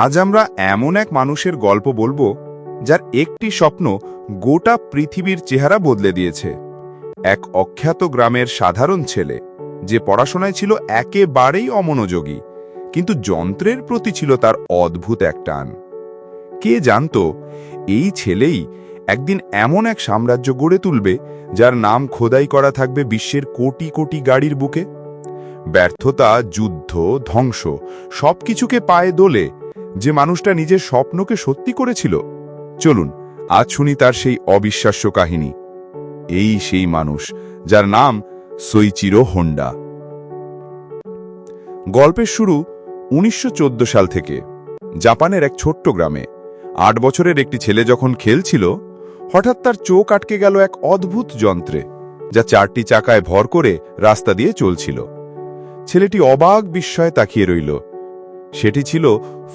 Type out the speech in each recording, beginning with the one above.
আজ আমরা এমন এক মানুষের গল্প বলব, যার একটি স্বপ্ন গোটা পৃথিবীর চেহারা বদলে দিয়েছে। এক অখ্যাত গ্রামের সাধারণ ছেলে, যে পড়াশোনায় ছিল একেবারেই অমনোযোগী, কিন্তু যন্ত্রের প্রতি ছিল তার অদ্ভুত এক টান। কে জানতো, এই ছেলেই একদিন এমন এক সাম্রাজ্য গড়ে তুলবে, যার নাম খোদাই করা থাকবে বিশ্বের কোটি কোটি গাড়ির বুকে। ব্যর্থতা, যুদ্ধ, ধ্বংস, সবকিছুকে পায়ে দোলে যে মানুষটা নিজের স্বপ্নকে সত্যি করেছিল। চলুন, আজ শুনি তার সেই অবিশ্বাস্য কাহিনী। এই সেই মানুষ, যার নাম সইচিরো হোন্ডা। গল্পের শুরু উনিশশো চোদ্দ সাল থেকে। জাপানের এক ছোট্ট গ্রামে। আট বছরের একটি ছেলে যখন খেলছিল, হঠাৎ তার চোখ আটকে গেল এক অদ্ভুত যন্ত্রে, যা চারটি চাকায় ভর করে রাস্তা দিয়ে চলছিল। ছেলেটি অবাক বিস্ময়ে তাকিয়ে রইল। সেটি ছিল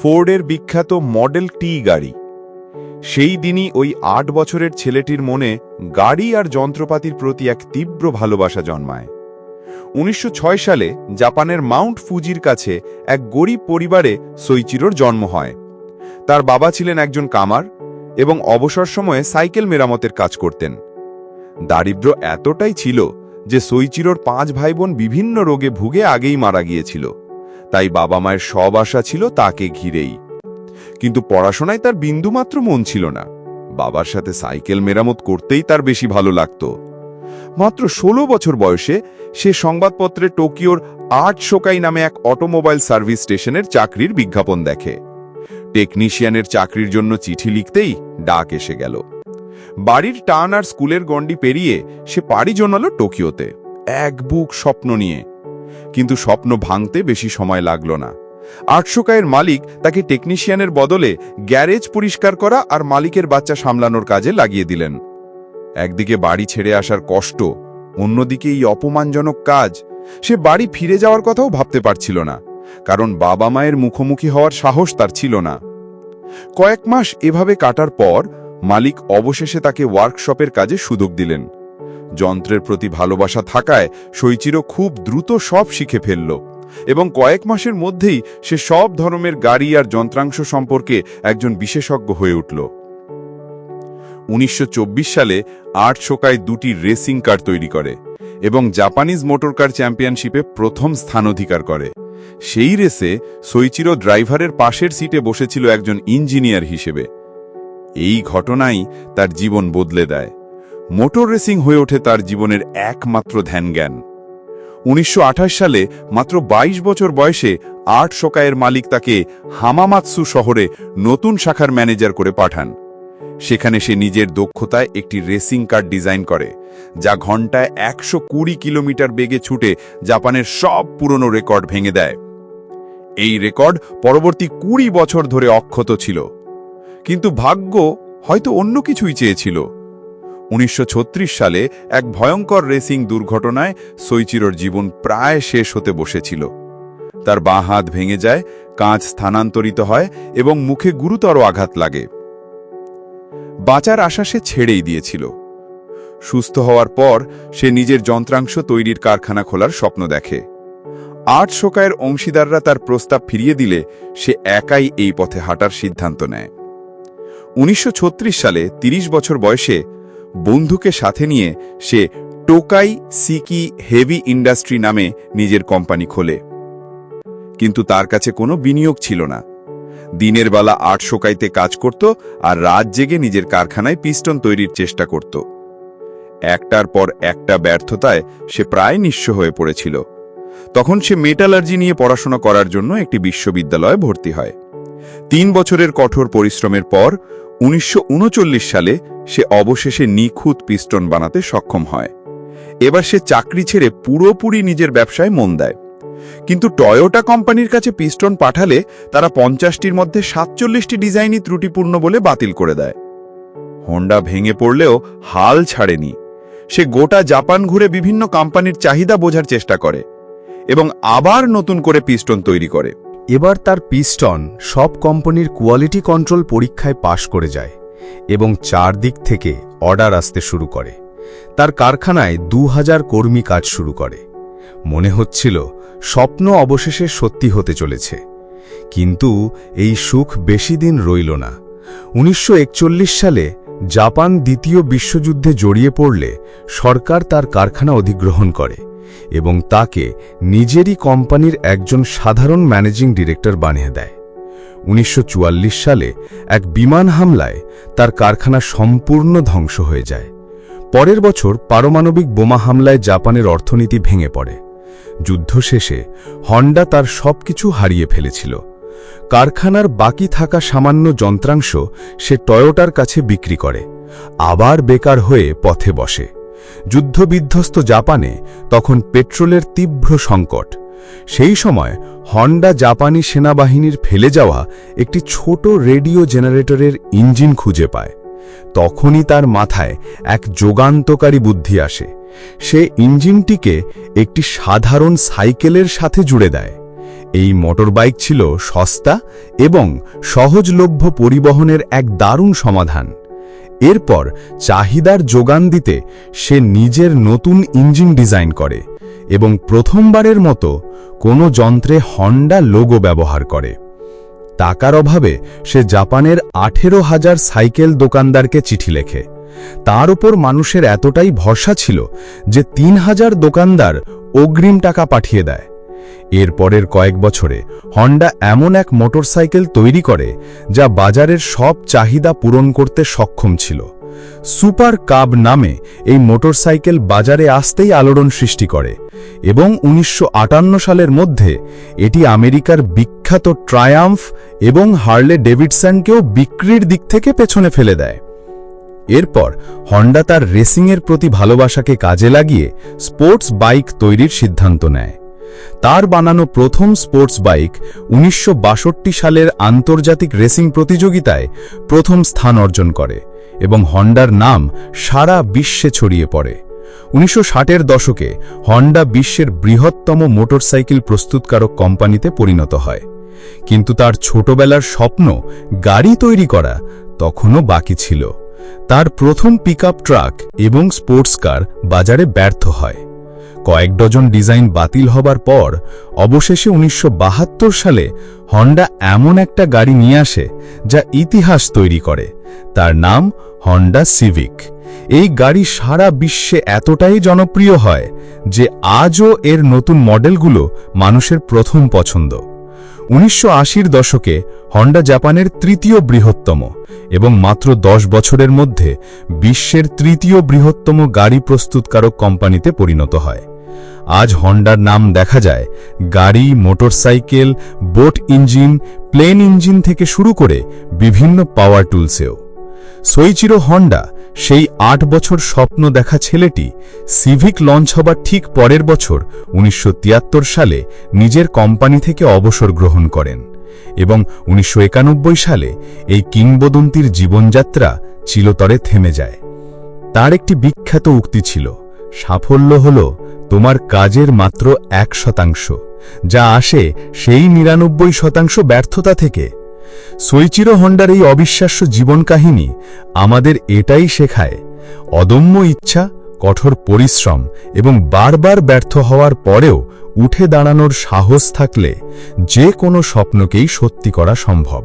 ফোর্ডের বিখ্যাত মডেল টি গাড়ি। সেই দিনই ওই আট বছরের ছেলেটির মনে গাড়ি আর যন্ত্রপাতির প্রতি এক তীব্র ভালোবাসা জন্মায়। উনিশশো ছয় সালে জাপানের মাউন্ট ফুজির কাছে এক গরিব পরিবারে সৈচিরোর জন্ম হয়। তার বাবা ছিলেন একজন কামার এবং অবসর সময়ে সাইকেল মেরামতের কাজ করতেন। দারিদ্র্য এতটাই ছিল যে সৈচিরোর পাঁচ ভাই বোন বিভিন্ন রোগে ভুগে আগেই মারা গিয়েছিল। তাই বাবা মায়ের সব আশা ছিল তাকে ঘিরেই। কিন্তু পড়াশোনায় তার বিন্দুমাত্র মন ছিল না। বাবার সাথে সাইকেল মেরামত করতেই তার বেশি ভালো লাগত। মাত্র ১৬ বছর বয়সে সে সংবাদপত্রে টোকিওর আর্ট শোকাই নামে এক অটোমোবাইল সার্ভিস স্টেশনের চাকরির বিজ্ঞাপন দেখে। টেকনিশিয়ানের চাকরির জন্য চিঠি লিখতেই ডাক এসে গেল। বাড়ির টান আর স্কুলের গণ্ডি পেরিয়ে সে পাড়ি জমাল টোকিওতে। এক বুক স্বপ্ন নিয়ে। কিন্তু স্বপ্ন ভাঙতে বেশি সময় লাগল না। আটশোকায়ের মালিক তাকে টেকনিশিয়ানের বদলে গ্যারেজ পরিষ্কার করা আর মালিকের বাচ্চা সামলানোর কাজে লাগিয়ে দিলেন। একদিকে বাড়ি ছেড়ে আসার কষ্ট, অন্যদিকে এই অপমানজনক কাজ। সে বাড়ি ফিরে যাওয়ার কথাও ভাবতে পারছিল না, কারণ বাবা মায়ের মুখোমুখি হওয়ার সাহস তার ছিল না। কয়েক মাস এভাবে কাটার পর মালিক অবশেষে তাকে ওয়ার্কশপের কাজে সুযোগ দিলেন। যন্ত্রের প্রতি ভালোবাসা থাকায় শৈচিরও খুব দ্রুত সব শিখে ফেলল এবং কয়েক মাসের মধ্যেই সে সব ধরনের গাড়ি আর যন্ত্রাংশ সম্পর্কে একজন বিশেষজ্ঞ হয়ে উঠল। উনিশশো চব্বিশ সালে আট শোকায় দুটি রেসিং কার তৈরি করে এবং জাপানিজ মোটর কার চ্যাম্পিয়নশিপে প্রথম স্থান অধিকার করে। সেই রেসে সৈচিরো ড্রাইভারের পাশের সিটে বসেছিল একজন ইঞ্জিনিয়ার হিসেবে। এই ঘটনাই তার জীবন বদলে দেয়। মোটর রেসিং হয়ে ওঠে তার জীবনের একমাত্র ধ্যানজ্ঞান। উনিশশো আঠাশ সালে মাত্র ২২ বছর বয়সে আট শোকায়ের মালিক তাকে হামামাতসু শহরে নতুন শাখার ম্যানেজার করে পাঠান। সেখানে সে নিজের দক্ষতায় একটি রেসিং কার ডিজাইন করে, যা ঘন্টায় একশো কুড়ি কিলোমিটার বেগে ছুটে জাপানের সব পুরনো রেকর্ড ভেঙে দেয়। এই রেকর্ড পরবর্তী কুড়ি বছর ধরে অক্ষত ছিল। কিন্তু ভাগ্য হয়তো অন্য কিছুই চেয়েছিল। উনিশশো ছত্রিশ সালে এক ভয়ঙ্কর রেসিং দুর্ঘটনায় সৈচিরোর জীবন প্রায় শেষ হতে বসেছিল। তার বাঁ হাত ভেঙে যায়, কাঁচ স্থানান্তরিত হয় এবং মুখে গুরুতর আঘাত লাগে। বাঁচার আশা সে ছেড়েই দিয়েছিল। সুস্থ হওয়ার পর সে নিজের যন্ত্রাংশ তৈরির কারখানা খোলার স্বপ্ন দেখে। আট শোকায়ের অংশীদাররা তার প্রস্তাব ফিরিয়ে দিলে সে একাই এই পথে হাঁটার সিদ্ধান্ত নেয়। উনিশশো ছত্রিশ সালে ৩০ বছর বয়সে বন্ধুকে সাথে নিয়ে সে টোকাই সিকি হেভি ইন্ডাস্ট্রি নামে নিজের কোম্পানি খোলে। কিন্তু তার কাছে কোনো বিনিয়োগ ছিল না। দিনের বেলা আট শোকাইতে কাজ করত আর রাত জেগে নিজের কারখানায় পিস্টন তৈরির চেষ্টা করত। একটার পর একটা ব্যর্থতায় সে প্রায় নিঃস্ব হয়ে পড়েছিল। তখন সে মেটালার্জি নিয়ে পড়াশোনা করার জন্য একটি বিশ্ববিদ্যালয়ে ভর্তি হয়। তিন বছরের কঠোর পরিশ্রমের পর উনিশশো উনচল্লিশ সালে সে অবশেষে নিখুঁত পিস্টন বানাতে সক্ষম হয়। এবার সে চাকরি ছেড়ে পুরোপুরি নিজের ব্যবসায় মন দেয়। কিন্তু টয়োটা কোম্পানির কাছে পিস্টন পাঠালে তারা পঞ্চাশটির মধ্যে সাতচল্লিশটি ডিজাইনই ত্রুটিপূর্ণ বলে বাতিল করে দেয়। হোন্ডা ভেঙে পড়লেও হাল ছাড়েনি। সে গোটা জাপান ঘুরে বিভিন্ন কোম্পানির চাহিদা বোঝার চেষ্টা করে এবং আবার নতুন করে পিস্টন তৈরি করে। এবার তার পিস্টন সব কোম্পানির কোয়ালিটি কন্ট্রোল পরীক্ষায় পাশ করে যায় এবং চারদিক থেকে অর্ডার আসতে শুরু করে। তার কারখানায় দু হাজার কর্মী কাজ শুরু করে। মনে হচ্ছিল স্বপ্ন অবশেষে সত্যি হতে চলেছে। কিন্তু এই সুখ বেশি দিন রইল না। উনিশশো একচল্লিশ সালে জাপান দ্বিতীয় বিশ্বযুদ্ধে জড়িয়ে পড়লে সরকার তার কারখানা অধিগ্রহণ করে। এবং তাকে নিজেরই কোম্পানির একজন সাধারণ ম্যানেজিং ডিরেক্টর বানিয়ে দেয়। উনিশশো চুয়াল্লিশ সালে এক বিমান হামলায় তার কারখানা সম্পূর্ণ ধ্বংস হয়ে যায়। পরের বছর পারমাণবিক বোমা হামলায় জাপানের অর্থনীতি ভেঙে পড়ে। যুদ্ধ শেষে হন্ডা তার সবকিছু হারিয়ে ফেলেছিল। কারখানার বাকি থাকা সামান্য যন্ত্রাংশ সে টয়োটার কাছে বিক্রি করে। আবার বেকার হয়ে পথে বসে। যুদ্ধবিধ্বস্ত জাপানে তখন পেট্রোলের তীব্র সংকট। সেই সময় হন্ডা জাপানি সেনাবাহিনীর ফেলে যাওয়া একটি ছোট রেডিও জেনারেটরের ইঞ্জিন খুঁজে পায়। তখনই তার মাথায় এক যোগান্তকারী বুদ্ধি আসে। সে ইঞ্জিনটিকে একটি সাধারণ সাইকেলের সাথে জুড়ে দেয়। এই মোটরবাইক ছিল সস্তা এবং সহজলভ্য পরিবহনের এক দারুণ সমাধান। এরপর চাহিদার যোগান দিতে সে নিজের নতুন ইঞ্জিন ডিজাইন করে এবং প্রথমবারের মতো কোনো যন্ত্রে হন্ডা লোগো ব্যবহার করে। টাকার অভাবে সে জাপানের আঠেরো হাজার সাইকেল দোকানদারকে চিঠি লেখে। তার উপর মানুষের এতটাই ভরসা ছিল যে তিন হাজার দোকানদার অগ্রিম টাকা পাঠিয়ে দেয়। এর পরের কয়েক বছরে হন্ডা এমন এক মোটরসাইকেল তৈরি করে যা বাজারের সব চাহিদা পূরণ করতে সক্ষম ছিল। সুপার কাব নামে এই মোটরসাইকেল বাজারে আসতেই আলোড়ন সৃষ্টি করে এবং উনিশশো আটান্ন সালের মধ্যে এটি আমেরিকার বিখ্যাত ট্রায়াম্ফ এবং হার্লে ডেভিডসনকেও বিক্রির দিক থেকে পেছনে ফেলে দেয়। এরপর হন্ডা তার রেসিংয়ের প্রতি ভালোবাসাকে কাজে লাগিয়ে স্পোর্টস বাইক তৈরির সিদ্ধান্ত নেয়। তার বানানো প্রথম স্পোর্টস বাইক উনিশশো বাষট্টি সালের আন্তর্জাতিক রেসিং প্রতিযোগিতায় প্রথম স্থান অর্জন করে এবং হন্ডার নাম সারা বিশ্বে ছড়িয়ে পড়ে। উনিশশো ষাটের দশকে হন্ডা বিশ্বের বৃহত্তম মোটরসাইকেল প্রস্তুতকারক কোম্পানিতে পরিণত হয়। কিন্তু তার ছোটবেলার স্বপ্ন গাড়ি তৈরি করা তখনও বাকি ছিল। তার প্রথম পিকআপ ট্রাক এবং স্পোর্টস কার বাজারে ব্যর্থ হয়। কয়েক ডজন ডিজাইন বাতিল হবার পর অবশেষে উনিশশো বাহাত্তর সালে হন্ডা এমন একটা গাড়ি নিয়ে আসে যা ইতিহাস তৈরি করে। তার নাম হন্ডা সিভিক। এই গাড়ি সারা বিশ্বে এতটাই জনপ্রিয় হয় যে আজও এর নতুন মডেলগুলো মানুষের প্রথম পছন্দ। উনিশশো আশির দশকে হন্ডা জাপানের তৃতীয় বৃহত্তম এবং মাত্র দশ বছরের মধ্যে বিশ্বের তৃতীয় বৃহত্তম গাড়ি প্রস্তুতকারক কোম্পানিতে পরিণত হয়। আজ হন্ডার নাম দেখা যায়। গাড়ি, motorcycle, boat engine, plane engine থেকে শুরু করে বিভিন্ন পাওয়ার টুলসেও। সইচিরো হন্ডা সেই আট বছর স্বপ্ন দেখা ছেলেটি সিভিক লঞ্চ হবার ঠিক পরের বছর উনিশশো তিয়াত্তর সালে নিজের কোম্পানি থেকে অবসর গ্রহণ করেন এবং উনিশশো একানব্বই সালে এই কিংবদন্তির জীবনযাত্রা চিলতরে থেমে যায়। তার একটি বিখ্যাত উক্তি ছিল, সাফল্য হল তোমার কাজের মাত্র এক শতাংশ, যা আসে সেই নিরানব্বই শতাংশ ব্যর্থতা থেকে। সইচিরো হন্ডার এই অবিশ্বাস্য জীবন কাহিনী আমাদের এটাই শেখায়, অদম্য ইচ্ছা, কঠোর পরিশ্রম এবং বারবার ব্যর্থ হওয়ার পরেও উঠে দাঁড়ানোর সাহস থাকলে যে কোনো স্বপ্নকেই সত্যি করা সম্ভব।